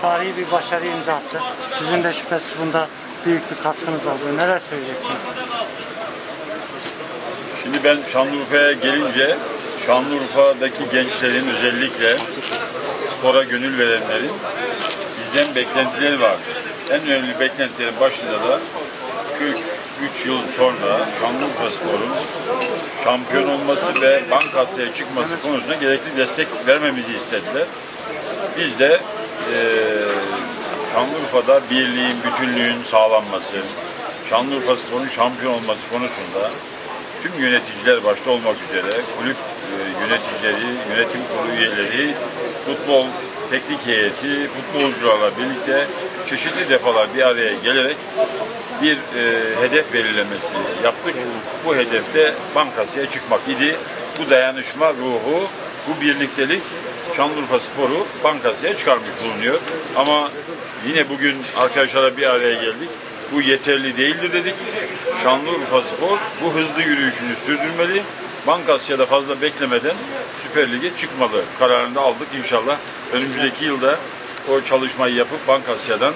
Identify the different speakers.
Speaker 1: Tarihi bir başarı imza attı. Sizin de şüphesiz bunda büyük bir katkınız oldu. Neler söyleyeceksiniz?
Speaker 2: Şimdi ben Şanlıurfa'ya gelince Şanlıurfa'daki gençlerin özellikle spora gönül verenlerin bizden beklentileri var. En önemli beklentilerin başında da 43 yıl sonra Şanlıurfa Spor'un şampiyon olması ve Bankasya'ya çıkması konusunda gerekli destek vermemizi istediler. Biz de eee Şanlıurfa'da birliğin, bütünlüğün sağlanması, Şanlıurfa Spor'un şampiyon olması konusunda tüm yöneticiler başta olmak üzere kulüp e, yöneticileri, yönetim kurulu üyeleri, futbol teknik heyeti, futbolcularla birlikte çeşitli defalar bir araya gelerek bir e, hedef belirlemesi yaptık. Bu hedefte Bankasya'ya çıkmak idi. Bu dayanışma ruhu, bu birliktelik Şanlıurfa Spor'u Bankasya'ya çıkarmış bulunuyor. Ama yine bugün arkadaşlarla bir araya geldik. Bu yeterli değildir dedik. Şanlıurfa Spor bu hızlı yürüyüşünü sürdürmeli. Bankasya'da fazla beklemeden Süper Lig'e çıkmalı kararını da aldık. İnşallah önümüzdeki yılda o çalışmayı yapıp Bankasya'dan